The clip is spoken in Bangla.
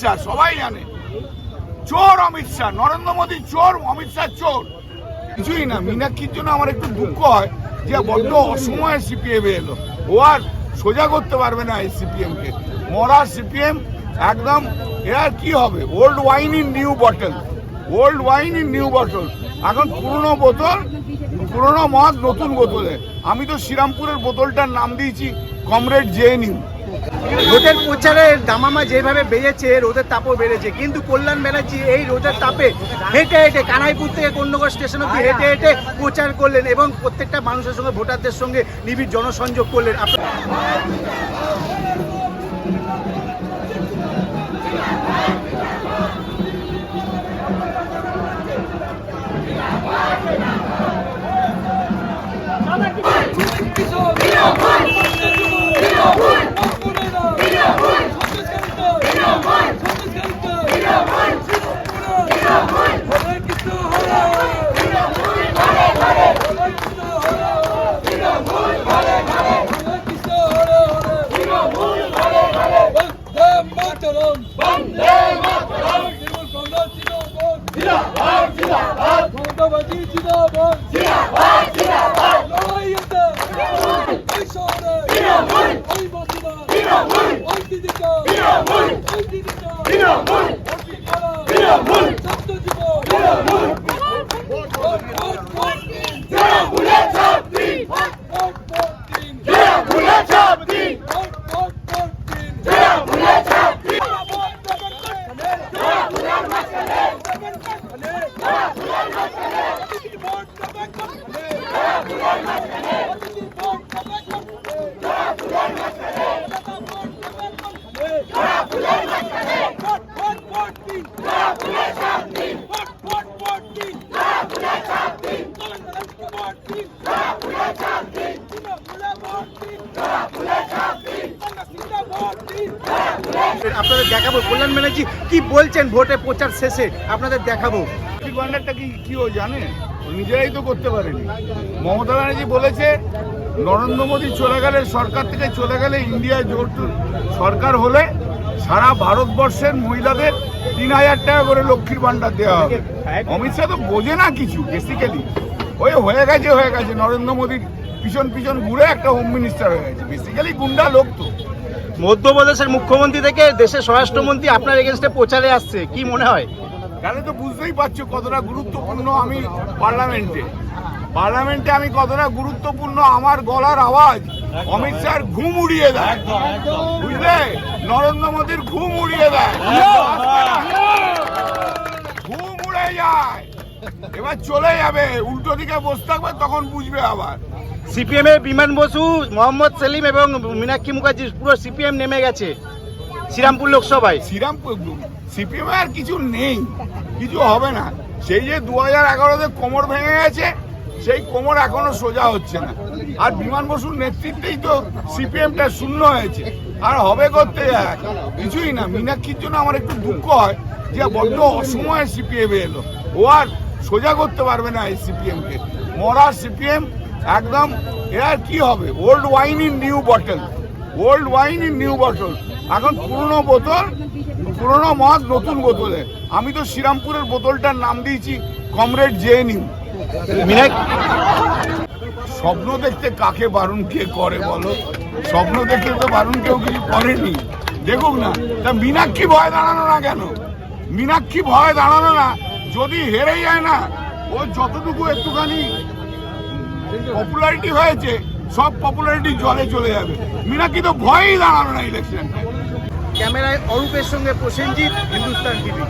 শাহ, সবাই জানে। চোর অমিত শাহ, নরেন্দ্র মোদী চোর, অমিত শাহ চোর। কিছুই না, মীনাক্ষীর জন্য আমার একটু দুঃখ হয় যে বড্ড অসময়ে সিপিএম এলো। ও আর সোজা করতে পারবে না এই সিপিএম কে। মরা সিপিএম একদম এরা কি হবে? Old wine in new bottle old wine in new bottle এখন পুরনো বোতল, পুরনো মদ, নতুন বোতলে। আমি তো শ্রীরামপুরের বোতলটার নাম দিয়েছি, কমরেড জে নিউ রোদের প্রচারের দামামা যেভাবে বেড়েছে, রোদের তাপও বেড়েছে। কিন্তু কল্যাণ ব্যানার্জি এই রোদের তাপে হেঁটে হেঁটে কানাইপুর থেকে কন্যগর স্টেশন অব্দি হেঁটে হেঁটে প্রচার করলেন এবং প্রত্যেকটা মানুষের সঙ্গে, ভোটারদের সঙ্গে নিবিড় জনসংযোগ করলেন। আপনার पार्टी जिंदाबाद जिंदाबाद जिंदाबाद लड़ाई है ओई शहर जिंदाबाद ओई बसना जिंदाबाद ओई दिदिका जिंदाबाद ओई दिदिका जिंदाबाद আপনাদের দেখাবো। কল্যাণ ব্যানার্জি কি বলছেন ভোটে প্রচার শেষে? আপনাদের দেখাবো। কি কি ও জানে? নিজেরাই তো করতে পারেনি। মমতা ব্যানার্জি বলেছে, নরেন্দ্র মোদী চলে গেলে, সরকার থেকে চলে গেলে ইন্ডিয়া জোট সরকার হলে সারা ভারতবর্ষের মহিলাদের তিন হাজার টাকা করে লক্ষ্মীর ভান্ডার দেওয়া হবে। অমিত শাহ তো বোঝে না কিছু বেসিক্যালি ওই হয়ে গেছে হয়ে গেছে। নরেন্দ্র মোদীর পিছন পিছন ঘুরে একটা হোম মিনিস্টার হয়ে গেছে। বেসিক্যালি গুন্ডা লোক তো। মধ্যপ্রদেশের মুখ্যমন্ত্রী থেকে দেশের স্বরাষ্ট্রমন্ত্রী আপনার এগেনস্টে প্রচারে আসছে, কি মনে হয়? তাহলে তো বুঝতেই পারছ কতটা গুরুত্বপূর্ণ আমি পার্লামেন্টে। পার্লামেন্টে আমি কতটা গুরুত্বপূর্ণ আমার গলার আওয়াজ অমিত শাহর ঘুম উড়িয়ে দেয়। বুঝলে? নরেন্দ্র মোদীর ঘুম উড়িয়ে দেয়। ঘুম উড়ে যায়। এবার চলে যাবে, উল্টো দিকে বসে থাকবে, তখন বুঝবে আবার। সিপিএম এর বিমান বসু, মোহাম্মদ সেলিম এবং মীনাক্ষী মুখার্জি, পুরো সিপিএম নেমে গেছে শ্রীরামপুর লোকসভায়। শ্রীরামপুর, সিপিএম আর কিছু নেই, কিছু হবে না। সেই যে দু হাজার এগারোতে কোমর ভেঙে গেছে, সেই কোমর এখনও সোজা হচ্ছে না। আর বিমান বসুর নেতৃত্বেই তো সিপিএমটা শূন্য হয়েছে। আর হবে করতে কিছুই না। মীনাক্ষীর জন্য আমার একটু দুঃখ হয় যে বড্ড অসময়ে সিপিএম এলো। ও আর সোজা করতে পারবে না এই সিপিএমকে। মরা সিপিএম একদম এরা কি হবে? Old wine in new bottle old wine in new bottle এখন পুরনো বোতল পুরনো মদ নতুন বোতলে। আমি তো শ্রীরামপুরের বোতলটার নাম দিয়েছি কমরেড জে নিউ স্বপ্ন দেখতে কাকে বারণ কে করে বলো? স্বপ্ন দেখতে তো বারণ কেউ কিছু করেনি। দেখুক না তা মীনাক্ষী ভয় দাঁড়ানো না কেন? মীনাক্ষী ভয় দাঁড়ানো না যদি হেরে যায় না ও যতটুকু একটুখানি পপুলারিটি হয়েছে, সব পপুলারিটি জলে চলে যাবে। মিনাকি তো ভয়ই দাঁড়ানো না ইলেকশনটা ক্যামেরায় অরূপের সঙ্গে প্রসেনজিৎ, হিন্দুস্তান টিভি।